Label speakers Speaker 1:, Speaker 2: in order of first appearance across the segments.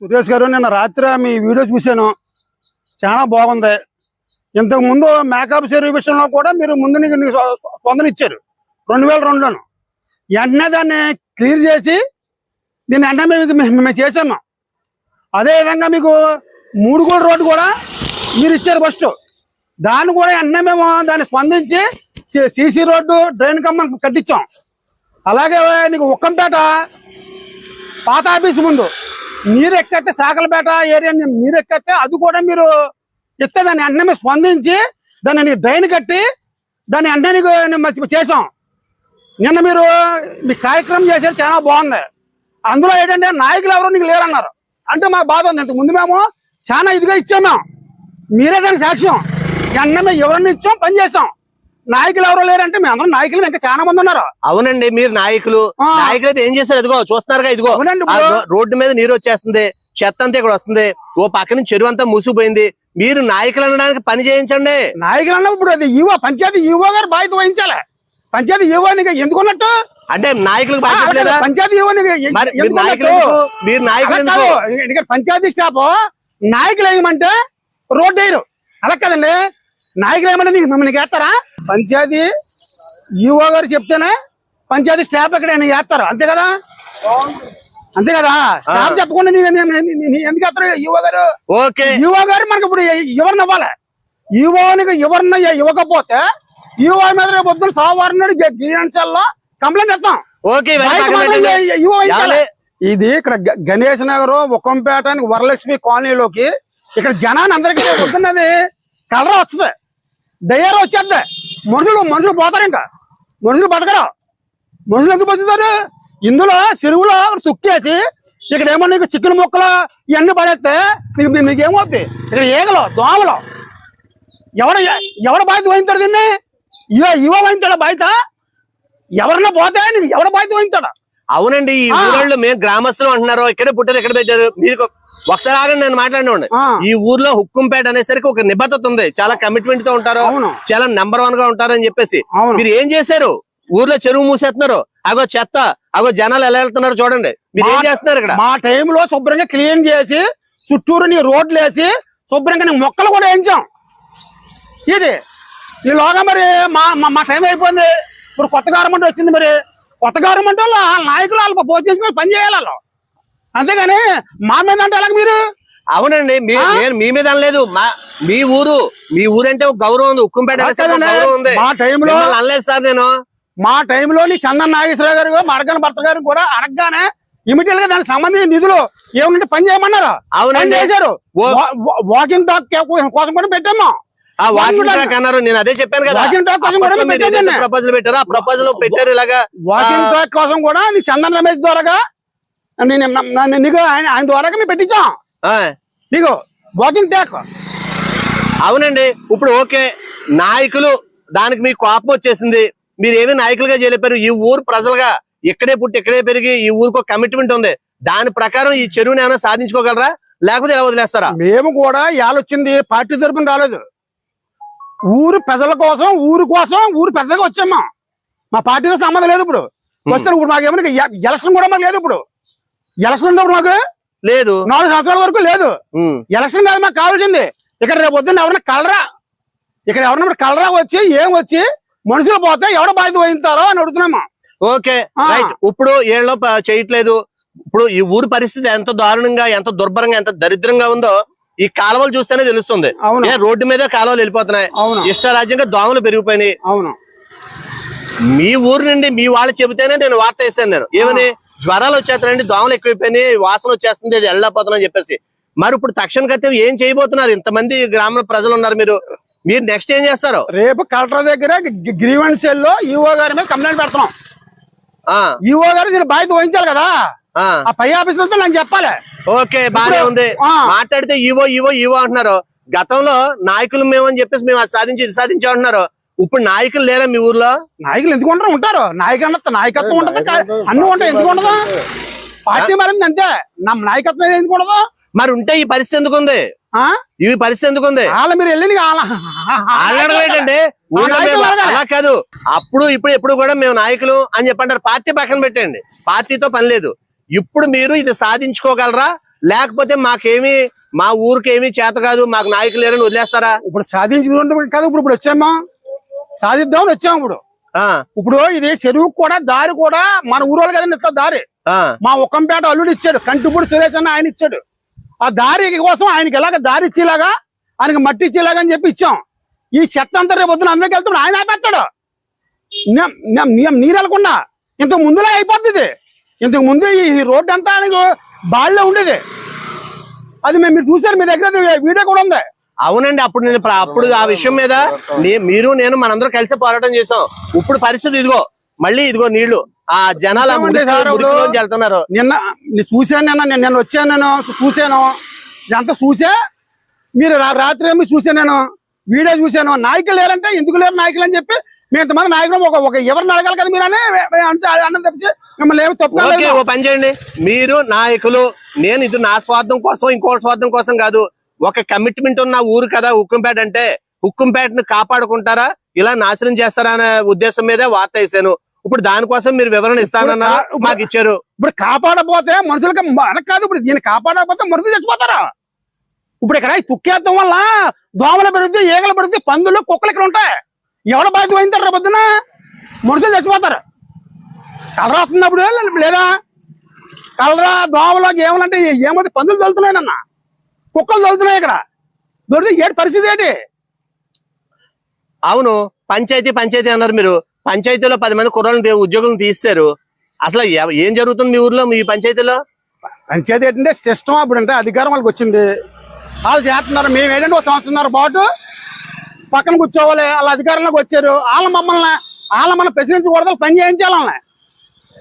Speaker 1: సురేష్ గారు నిన్న రాత్రి మీ వీడియో చూశాను. చాలా బాగుంది. ఇంతకు ముందు మేకప్ సర్వీస్ విషయంలో కూడా మీరు ముందు నీకు స్పందన ఇచ్చారు. రెండు వేల రెండులోను. వెంటనే దాన్ని క్లియర్ చేసి దీన్ని వెంటనే మేము మేము- చేసాము అదే విధంగా మీకు మూడు కోడి రోడ్డు కూడా మీరు ఇచ్చారు ఫస్ట్. దాన్ని కూడా వెంటనే మేము దాన్ని స్పందించి సీసీ రోడ్డు డ్రైన్ కమ్మం కట్టించాం. అలాగే నీకు ఉక్కంపేట పాత ఆఫీస్ ముందు మీరు ఎక్కైతే సాకలపేట ఏరియా మీరు ఎక్కైతే అది కూడా మీరు ఇస్తే దాన్ని వెంటనే స్పందించి దాన్ని డ్రైన్ కట్టి దాన్ని వెంటనే చేసాం నిన్న మీరు మీ కార్యక్రమం చేసేది చాలా బాగుంది. అందులో ఏంటంటే నాయకులు ఎవరు నీకు లేరన్నారు. అంటే మాకు బాధ ఉంది. ఇంతకు ముందు మేము చాలా ఇదిగా ఇచ్చాం మేము. మీరే దానికి సాక్ష్యం. వెంటనే ఎవరిని ఇచ్చాం పని చేసాం నాయకులు ఎవరు లేరంటే మేము అందరం నాయకులు ఇంకా చాలా మంది ఉన్నారు.
Speaker 2: అవునండి మీరు నాయకులు. నాయకులు అయితే ఏం చేస్తారు? ఇదిగో చూస్తున్నారుగా ఇదిగో. రోడ్డు మీద నీరు వచ్చేస్తుంది చెత్త అంతా ఇక్కడ వస్తుంది. ఓ పక్క నుంచి చెరువు అంతా మూసిపోయింది మీరు నాయకులు అనడానికి పని చేయించండి.
Speaker 1: నాయకులు అన్న ఇప్పుడు అది ఈవో పంచాయతీ ఈవో గారు బాధ్యత వహించాలి. పంచాయతీ ఈవో ఎందుకున్నట్టు
Speaker 2: అంటే నాయకులకు
Speaker 1: పంచాయతీ ఈవో
Speaker 2: మరి? నాయకులు
Speaker 1: పంచాయతీ స్టాఫ్ నాయకులు వేయమంటే రోడ్డు వేయరు. అలా కదండి. నాయకులు ఏమంటే మిమ్మల్ని వేస్తారా పంచాయతీ ఈవో గారు చెప్తేనే పంచాయతీ స్టాఫ్ ఇక్కడ నీకు వేస్తారు అంతే కదా? అంతే కదా? స్టాఫ్ చెప్పకుండా ఎందుకు వేస్తారు ఈవో గారు
Speaker 2: ఓకే.
Speaker 1: ఈవో గారు మనకి ఇప్పుడు ఎవరిని ఇవ్వాలి ఈవోనికి ఎవరిని ఇవ్వకపోతే ఈవో మీద రేపు పొద్దున్న సోమవారం నాడు గిరిజనలో కంప్లైంట్ ఇస్తాం? ఇది ఇక్కడ గణేష్ నగర్ ఉక్కంపేట అని వరలక్ష్మి కాలనీలోకి ఇక్కడ జనాన్ని అందరికీ వస్తున్నది కలర్ వస్తుంది. డయర్ వచ్చేద్ది మనుషులు మనుషులు పోతారు ఇంకా. మనుషులు బతకరు. మనుషులు ఎందుకు బతుకుతారు? ఇందులో చెరువులో తుక్కేసి ఇక్కడ ఏమో నీకు చికెన్ ముక్కలు ఇవన్నీ పడేస్తే నీకు ఏమవుద్ది ఇక్కడ ఈగలు దోమలు. ఎవడ ఎవడ బాధ్యత వహించాడు దీన్ని? ఇవో ఇవో వహించాడు బాధ్యత? ఎవరన్నా పోతే నీకు ఎవడ బాధ్యత వహించాడు?
Speaker 2: అవునండి ఈ
Speaker 1: ఆ.
Speaker 2: ఊరోళ్ళు మేము గ్రామస్తులు అంటున్నారు. ఇక్కడే పుట్టారు ఇక్కడ పెట్టారు? మీకు ఒకసారి ఆగండి నేను మాట్లాడినండి
Speaker 1: ఆ.
Speaker 2: ఈ ఊర్లో హుక్కుంపేట అనేసరికి ఒక నిబద్ధత ఉంది. చాలా కమిట్మెంట్తో ఉంటారు. చాలా నెంబర్ వన్గా ఉంటారు అని చెప్పేసి. మీరు ఏం చేశారు? ఊర్లో చెరువు మూసేస్తున్నారు. అగో చెత్త అగో జనాలు ఎలా వెళ్తున్నారు చూడండి. మీరు ఏం చేస్తున్నారు ఇక్కడ?
Speaker 1: మా టైంలో శుభ్రంగా క్లీన్ చేసి చుట్టూరు నీ రోడ్లు వేసి శుభ్రంగా నీ మొక్కలు కూడా వేయించాం. ఇది. ఈలోగా మరి మా మా- మా టైం అయిపోయింది. ఇప్పుడు కొత్త గవర్నమెంట్ వచ్చింది మరి. కొత్త గవర్నమెంట్ వాళ్ళు ఆ నాయకులు వాళ్ళు చేసుకుని పని చేయాలి వాళ్ళు. అంతేగాని మా మీద అంటే అలాగ మీరు?
Speaker 2: అవునండి? నేను మీ మీద అనలేదు. మా మీ ఊరు మీ ఊరంటే ఒక గౌరవం ఉంది. ఉక్కుంపేట. గౌరవం ఉంది.
Speaker 1: మా టైంలో
Speaker 2: అనలేదు సార్ నేను.
Speaker 1: మా టైంలో చందన్ నాగేశ్వరరావు గారు మరగన భర్త గారు కూడా అడగగానే ఇమీడియట్గా దానికి సంబంధించిన నిధులు ఏమంటే పని చేయమన్నారు.
Speaker 2: అవునండి.
Speaker 1: చేశారు. వాకింగ్ టాక్ కోసం కూడా పెట్టాము.
Speaker 2: అన్నారు. నేను అదే చెప్పాను కదా.
Speaker 1: వాకింగ్ కోసం కూడా.
Speaker 2: ప్రపోజల్ పెట్టారు ఆ ప్రపోజల్ పెట్టారు ఇలాగా
Speaker 1: వాకింగ్ ట్రాక్ కోసం కూడా నీ చందన్ రమేష్ ద్వారాగా నేను నీకు ఆయన ఆయన ద్వారాగా మేము పెట్టించాం. నీకు వాకింగ్ ట్రాక్
Speaker 2: అవునండి. ఇప్పుడు ఓకే. నాయకులు దానికి మీకు కోపం వచ్చేసింది. మీరు ఏమి నాయకులుగా చేయలేపారు ఈ ఊరు ప్రజలుగా ఇక్కడే పుట్టి ఇక్కడే పెరిగి ఈ ఊరికి కమిట్మెంట్ ఉంది. దాని ప్రకారం ఈ చెరువుని ఏమైనా సాధించుకోగలరా? లేకపోతే ఎలా వదిలేస్తారా?
Speaker 1: మేము కూడా వచ్చింది పార్టీ తరపున రాలేదు. ఊరు ప్రజల కోసం ఊరు కోసం ఊరు పెద్దగా వచ్చాము మా పార్టీతో సంబంధం లేదు ఇప్పుడు. వస్తే ఇప్పుడు మాకు ఏమైనా ఎలక్షన్ కూడా మాకు లేదు ఇప్పుడు. ఎలక్షన్ ఉంది మాకు?
Speaker 2: లేదు.
Speaker 1: నాలుగు సంవత్సరాల వరకు లేదు. ఎలక్షన్ కాదు మాకు కావాల్సింది. ఇక్కడ రేపు పొద్దున్న ఎవరన్నా కలరా. ఇక్కడ ఎవరన్నా కలరా వచ్చి ఏం వచ్చి మనుషులు పోతే ఎవడ బాధ్యత వహించారో అని అడుగుతున్నాము
Speaker 2: ఓకే. ఇప్పుడు ఏళ్ళలో చేయట్లేదు. ఇప్పుడు ఈ ఊరు పరిస్థితి ఎంత దారుణంగా ఎంత దుర్భరంగా ఎంత దరిద్రంగా ఉందో ఈ కాలువలు చూస్తేనే తెలుస్తుంది. రోడ్డు మీద కాలువలు వెళ్ళిపోతున్నాయి. ఇష్టరాజ్యంగా దోమలు పెరిగిపోయినాయి.
Speaker 1: అవును.
Speaker 2: మీ ఊరు నుండి మీ వాళ్ళు చెబితేనే నేను వార్త వేసాను నేను. ఏమని? జ్వరాలు వచ్చేస్తాయండి దోమలు ఎక్కువైపోయినాయి వాసన వచ్చేస్తుంది ఇది వెళ్ళకపోతున్నాను చెప్పేసి. మరి ఇప్పుడు తక్షణ కర్తవ్యం ఏం చేయబోతున్నారు? ఇంతమంది గ్రామ ప్రజలు ఉన్నారు మీరు. మీరు నెక్స్ట్ ఏం చేస్తారు?
Speaker 1: రేపు కలెక్టర్ దగ్గర గ్రీవెన్స్లో ఈఓ గారి మీద కంప్లైంట్ పెడతాం
Speaker 2: ఆ.
Speaker 1: ఈఓ గారు దీని బాధ్యత వహించాలి కదా?
Speaker 2: ఆ.
Speaker 1: పై ఆఫీసులతో నాకు చెప్పాలి.
Speaker 2: ఓకే
Speaker 1: ఇప్పుడు-
Speaker 2: ఉంది. మాట్లాడితే ఈవో ఈవో ఈవో అంటున్నారు. గతంలో నాయకులు మేము అని చెప్పేసి మేము అది సాధించి ఇది సాధించాం అంటున్నారు ఇప్పుడు నాయకులు లేరా మీ ఊర్లో?
Speaker 1: నాయకులు ఎందుకు ఉంటారు ఉంటారు. నాయకత్వం నాయకత్వం ఉంటది. అన్ని ఉంటాయి. ఎందుకు ఉండదు? పార్టీ మారింది అంతే. నా నాయకత్వం ఎందుకు ఉండదు?
Speaker 2: మరి ఉంటే ఈ పరిస్థితి ఎందుకు ఉంది
Speaker 1: ఆ?
Speaker 2: ఈ పరిస్థితి ఎందుకు ఉంది
Speaker 1: వాళ్ళ మీరు వెళ్ళి
Speaker 2: ఏంటంటే. అలా కాదు. అప్పుడు ఇప్పుడు ఎప్పుడు కూడా మేము నాయకులు అని చెప్పంటారు. పార్టీ పక్కన పెట్టండి పార్టీతో పని లేదు. ఇప్పుడు మీరు ఇది సాధించుకోగలరా? లేకపోతే మాకేమి మా ఊరికి ఏమీ చేత కాదు? మాకు నాయకులు లేరని వదిలేస్తారా?
Speaker 1: ఇప్పుడు సాధించుకుంటే కదా. ఇప్పుడు ఇప్పుడు వచ్చామా? సాధిద్దామని వచ్చాము ఇప్పుడు.
Speaker 2: ఆ.
Speaker 1: ఇప్పుడు ఇది చెరువు కూడా దారి కూడా మన ఊరోళ్ళు కదండి ఇస్తా దారి.
Speaker 2: ఆ.
Speaker 1: మా ఒక్కంపేట అల్లుడు ఇచ్చాడు కంటిపూడి సురేష్ అన్న ఆయన ఇచ్చాడు. ఆ దారి కోసం ఆయనకి ఎలాగ దారి ఇచ్చేలాగా ఆయనకి మట్టి ఇచ్చేలాగా అని చెప్పి ఇచ్చాం. ఈ చెత్త అంతా రేపు పొద్దున అందరికి వెళ్తున్నాడు ఆయన ఆపేస్తాడు. నీరు వెళ్ళకుండా ఇంతకు ముందులా అయిపోద్ది ఇది. ఇంతకు ముందు ఈ రోడ్డు అంతా ఆయనకు బాళ్ళే ఉండేది. అది మేము మీరు చూసారు మీ దగ్గర వీడియో కూడా ఉంది.
Speaker 2: అవునండి అప్పుడు నేను అప్పుడు ఆ విషయం మీద మీరు నేను మనందరం కలిసి పోరాటం చేసాం ఇప్పుడు పరిస్థితి ఇదిగో మళ్ళీ ఇదిగో నీళ్ళు. ఆ జనాలు వెళ్తున్నారు.
Speaker 1: నిన్న నేను చూశాను నిన్న నేను నిన్న వచ్చాను నేను చూశాను. ఇదంతా చూసా మీరు రాత్రి ఏమి చూశాను నేను. వీడియో చూశాను. నాయకులు లేరంటే ఎందుకు లేరు నాయకులు అని చెప్పి మేము ఇంతమంది నాయకులు ఒక ఒక ఎవరిని అడగాలి కదా మీరు అని అన్నం తప్పించి మిమ్మల్ని ఏమి
Speaker 2: ఓ పని చేయండి. మీరు నాయకులు నేను ఇది నా స్వార్థం కోసం ఇంకో స్వార్థం కోసం కాదు. ఒక కమిట్మెంట్ ఉన్న ఊరు కదా ఉక్కుంపేట అంటే ఉక్కుంపేటను కాపాడుకుంటారా? ఇలా నాశనం చేస్తారా అనే ఉద్దేశం మీదే వార్త వేసాను ఇప్పుడు దానికోసం మీరు వివరణ ఇస్తానన్నారు? మాకు ఇచ్చారు.
Speaker 1: ఇప్పుడు కాపాడపోతే మనుషులకి మనకు కాదు ఇప్పుడు దీన్ని కాపాడకపోతే మనుషులు చచ్చిపోతారా? ఇప్పుడు ఇక్కడ ఈ తుక్కేత్తం వల్ల దోమలు పెరుగుతాయి ఈగలు పెరుగుతాయి పందులు కుక్కలు ఇక్కడ ఉంటాయి. ఎవడ బాధ్యత రేపు పొద్దున మనుషులు చచ్చిపోతారు. కలరా వస్తున్నప్పుడు లేదా? కలరా? దోమలు గేమలు అంటే ఏమైతే పందులు తొలుతున్నాయనన్న కుక్కలు తొలుతున్నాయి ఇక్కడ. దొరికితే ఏడు పరిస్థితి ఏంటి?
Speaker 2: అవును పంచాయతీ పంచాయతీ అన్నారు మీరు. పంచాయతీలో పది మంది కుర్రలను ఉద్యోగులను తీస్తారు అసలు ఏం జరుగుతుంది మీ ఊర్లో మీ పంచాయతీలో?
Speaker 1: పంచాయతీ ఏంటంటే సిస్టమ్ అప్పుడు అంటే అధికారం వాళ్ళకి వచ్చింది. వాళ్ళు చేస్తున్నారు మేము ఏంటంటే ఒక సంవత్సరంన్నర పాటు. పక్కన కూర్చోవాలి వాళ్ళ అధికారంలోకి వచ్చారు. వాళ్ళ మమ్మల్ని వాళ్ళ మన ప్రశ్నించకూడదు పని చేయించాలి వాళ్ళని.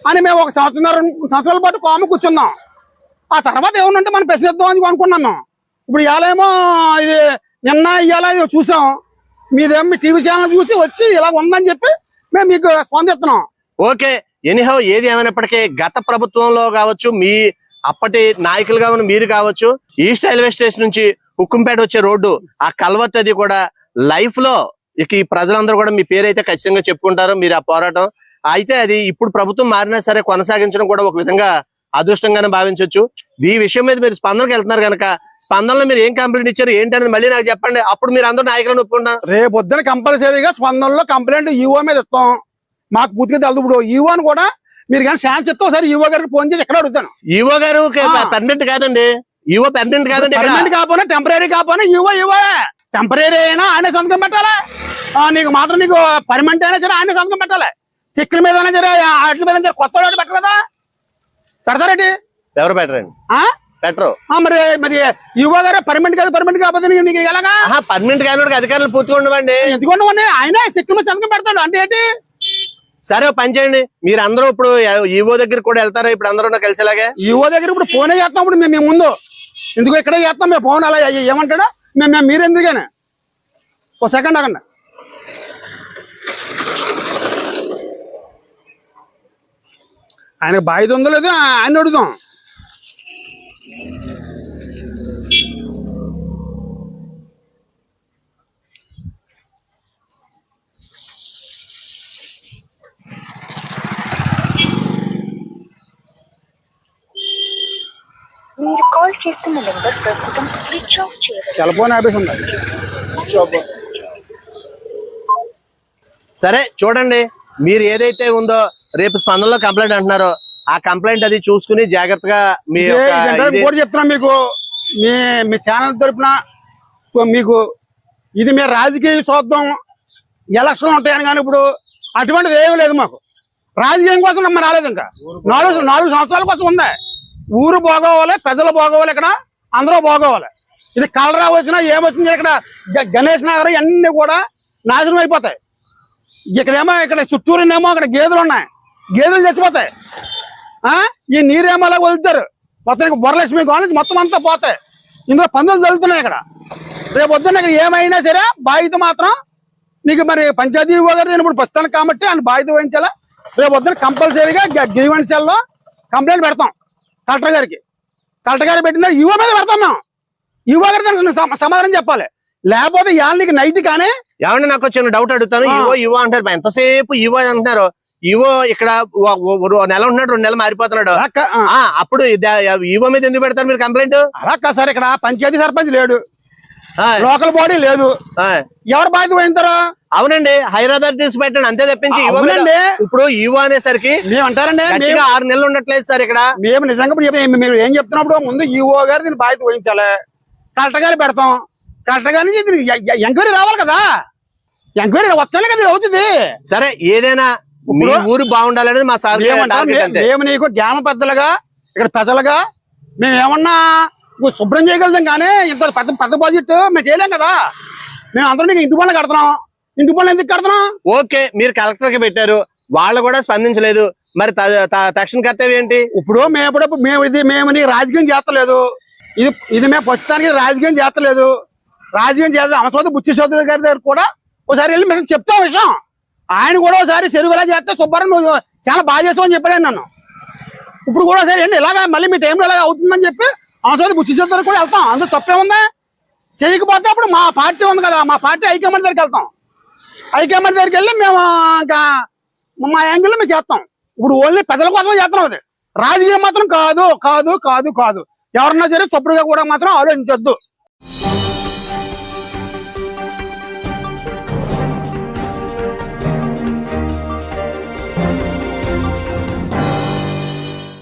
Speaker 1: అని మేము ఒక సంవత్సరంన్నర సంవత్సరాల పాటు కోమ కూర్చున్నాం. ఆ తర్వాత ఏమన్నంటే మనం ప్రశ్నిద్దాం అని అనుకున్నాం మేము. ఇప్పుడు ఇవాళేమో ఇది నిన్న ఇవాళ చూసాం. మీదేమో టీవీ ఛానల్ చూసి వచ్చి ఇలా ఉందని చెప్పి మేము మీకు స్పందిస్తున్నాం.
Speaker 2: ఓకే ఎనీహౌ ఏది ఏమైనప్పటికీ గత ప్రభుత్వంలో కావచ్చు మీ అప్పటి నాయకులుగా ఉన్న మీరు కావచ్చు ఈస్ట్ రైల్వే స్టేషన్ నుంచి ఉక్కుంపేట వచ్చే రోడ్డు ఆ కల్వర్ట్ అది కూడా లైఫ్లో ఇక ఈ ప్రజలందరూ కూడా మీ పేరైతే ఖచ్చితంగా చెప్పుకుంటారు మీరు ఆ పోరాటం. అయితే అది ఇప్పుడు ప్రభుత్వం మారినా సరే కొనసాగించడం కూడా ఒక విధంగా అదృష్టంగానే భావించవచ్చు ఈ విషయం మీద మీరు స్పందనకు వెళ్తున్నారు కనుక స్పందనలో మీరు ఏం కంప్లైంట్ ఇచ్చారు? ఏంటనేది మళ్ళీ నాకు చెప్పండి. అప్పుడు మీరు అందరూ నాయకులను ఒప్పుకుంటారు
Speaker 1: రేపు పొద్దున కంపల్సరీగా స్పందనలో కంప్లైంట్ ఈవో మీద ఇస్తాం. మాకు పూర్తిగా తెలుదు. ఇప్పుడు ఈవోని కూడా మీరు కానీ ఛాన్స్ ఇస్తే ఒకసారి ఈవో గారికి ఫోన్ చేసి ఎక్కడ అడుగుతాను?
Speaker 2: ఈవో గారు. పర్మనెంట్ కాదండి. ఈవో పర్మనెంట్ కాదండి.
Speaker 1: పర్మనెంట్ కాకపోయినా టెంపరీ కాకపోయినా ఈవో ఈవో. టెంపరీ అయినా ఆయన సంతకం పెట్టాలి. ఆ, నీకు మాత్రం నీకు పర్మనెంట్ అయినా సరే ఆయన సంతకం పెట్టాలి. చెక్కుల మీద అయినా సరే వాటి మీద సరే కొత్త పెట్టలేదా? పెడతారేంటి
Speaker 2: ఎవరు పెట్టరండి?
Speaker 1: ఆ?
Speaker 2: పెట్టరు
Speaker 1: ఆ, మరి మరి ఈవో గారు పర్మనెంట్ కాదు పర్మనెంట్ కాకపోతే నీకు- ఎలాగా?
Speaker 2: పర్మనెంట్ కాని అధికారులు పూర్తిగా ఉండవండి.
Speaker 1: ఎందుకంటే ఉన్నాయి ఆయన మీద సంతకం పెడతాడు. అంటే ఏంటి?
Speaker 2: సరే ఓ పని చేయండి. మీరు అందరూ ఇప్పుడు ఈవో దగ్గర కూడా వెళ్తారా? ఇప్పుడు అందరూ కలిసేలాగే?
Speaker 1: ఈవో దగ్గర ఇప్పుడు ఫోనే చేస్తాం ఇప్పుడు మేము ముందు. ఎందుకు ఇక్కడే చేస్తాం? మేము ఫోన్ అలా ఏమంటాడా? మేము మేము మీరు ఎందుకని ఒక సెకండ్ అకండి ఆయనకు బాధ్యత ఉందో లేదో ఆయన అడుగుదాం.
Speaker 3: మీరు కాల్ చేస్తున్న నెంబర్ ప్రస్తుతం స్విచ్ ఆఫ్ చేయబడింది.
Speaker 1: సెల్ ఫోన్ ఆపేసి ఉంది
Speaker 2: సరే చూడండి. మీరు ఏదైతే ఉందో రేపు స్పందనలో కంప్లైంట్ అంటున్నారో ఆ కంప్లైంట్ అది చూసుకుని జాగ్రత్తగా మీ
Speaker 1: ఇదే
Speaker 2: యొక్క
Speaker 1: ఇదంటే
Speaker 2: ఇది-
Speaker 1: ఇంకోటి చెప్తున్నా మీకు. మీ మీ ఛానల్ తరపున సో మీకు ఇది మీ రాజకీయ చూద్దాం ఎలక్షన్ ఉంటాయని కానీ ఇప్పుడు అటువంటిది ఏమీ లేదు మాకు. రాజకీయం కోసం నమ్మ రాలేదు ఇంకా. నాలుగు నాలుగు సంవత్సరాల కోసం ఉంది. ఊరు బాగోవాలి ప్రజలు బాగోవాలి ఇక్కడ అందరూ బాగోవాలి. ఇది కలరా వచ్చినా ఏమొచ్చింది ఇక్కడ గణేష్ నగర్ అన్ని కూడా నాశనం అయిపోతాయి. ఇక్కడేమో ఇక్కడ చుట్టూరునేమో అక్కడ గేదెలు ఉన్నాయి. గేదెలు చచ్చిపోతాయి. ఈ నీరేమో అలా వదులుతారు. మొత్తానికి వరలక్ష్మి కాలేజ్ మొత్తం అంతా పోతాయి. ఇందులో పందులు జరుగుతున్నాయి ఇక్కడ. రేపు పొద్దున్న ఇక్కడ ఏమైనా సరే బాధ్యత మాత్రం నీకు మరి పంచాయతీ గారు నేను ఇప్పుడు ప్రస్తుతానికి కాబట్టి ఆయన బాధ్యత వహించాలా? రేపు పొద్దున్న కంపల్సరీగా గ్రీవెన్స్లో కంప్లైంట్ పెడతాం కలెక్టర్ గారికి. కలెక్టర్ గారికి పెట్టిన యువ మీద పెడతాం మేము. యువ గారు దానికి సమాధానం చెప్పాలి. లేకపోతే ఇవాళ నీకు నైట్ కానీ
Speaker 2: ఏమండి నాకు చిన్న డౌట్ అడుగుతాను. ఇవో ఇవో అంటారు. ఎంతసేపు ఇవో అంటున్నారు? ఈవో ఇక్కడ నెల ఉంటున్నాడు రెండు నెలలు మారిపోతున్నాడు. అప్పుడు ఈవో మీద ఎందుకు పెడతారు మీరు కంప్లైంట్?
Speaker 1: అలా సార్ ఇక్కడ పంచాయతీ సర్పంచ్ లేడు. లోకల్ బాడీ లేదు. ఎవరు బాధ్యత వహించారు?
Speaker 2: అవునండి హైదరాబాద్ తీసి పెట్టండి అంతే తప్పించి ఈవో
Speaker 1: అవునండి.
Speaker 2: ఇప్పుడు ఈవో అనేసరికి
Speaker 1: మేము అంటారండి మేము
Speaker 2: గట్టిగా ఆరు నెలలు ఉండట్లేదు సార్ ఇక్కడ.
Speaker 1: మేము నిజంగా మీరు ఏం చెప్తున్నప్పుడు ముందు ఈఓ గారు దీన్ని బాధ్యత వహించాలి. కలెక్టర్ గారు పెడతాం. కలెక్టర్ గారి నుంచి ఎంక్వైరీ రావాలి కదా. ఎంక్వైరీ వస్తేనే కదా అవుతుంది.
Speaker 2: సరే ఏదైనా మీ ఊరు బాగుండాలనేది మా సార్
Speaker 1: మేము నీకు జ్ఞాన పెద్దలుగా ఇక్కడ ప్రజలుగా మేము ఏమన్నా శుభ్రం చేయగలుగుతాం కానీ ఇంత పెద్ద పెద్ద బడ్జెట్ మేము చేయలేం కదా. మేము అందరూ నీకు ఇంటి పనులు కడుతున్నాం. ఇంటి పనులు ఎందుకు కడుతున్నాం?
Speaker 2: ఓకే మీరు కలెక్టర్కి పెట్టారు. వాళ్ళు కూడా స్పందించలేదు. మరి తక్షణ కర్తవ్యం ఏంటి?
Speaker 1: ఇప్పుడు మేము ఇప్పుడు మేము ఇది మేము నీకు రాజకీయం చేస్తలేదు. ఇది ఇది మేము ప్రస్తుతానికి రాజకీయం చేస్తలేదు. రాజకీయం చేస్తాం అమసోది బుచ్చి చౌదరి గారి దగ్గర కూడా ఒకసారి వెళ్ళి మేము చెప్తాం విషయం. ఆయన కూడా ఒకసారి చెరువు ఎలా చేస్తే సుబ్బారావు నువ్వు చాలా బాగా చేసావు అని చెప్పాడు నన్ను ఇప్పుడు కూడా సరే ఏంటి ఇలాగా మళ్ళీ మీ టైంలో ఇలాగ అవుతుందని చెప్పి అవసరం బుచ్చి చౌదరి కూడా వెళ్తాం. అందులో తప్పేముందా చేయకపోతే అప్పుడు మా పార్టీ ఉంది కదా మా పార్టీ హైకమాండ్ దగ్గరికి వెళ్తాం. హైకమాండ్ దగ్గరికి వెళ్ళి మేము ఇంకా మా యాంగిల్లో మేము చేస్తాం. ఇప్పుడు ఓన్లీ ప్రజల కోసమే చేస్తున్నాం అది. రాజకీయం మాత్రం కాదు కాదు కాదు కాదు. ఎవరన్నా సరే తప్పుడుగా కూడా మాత్రం ఆలోచించొద్దు.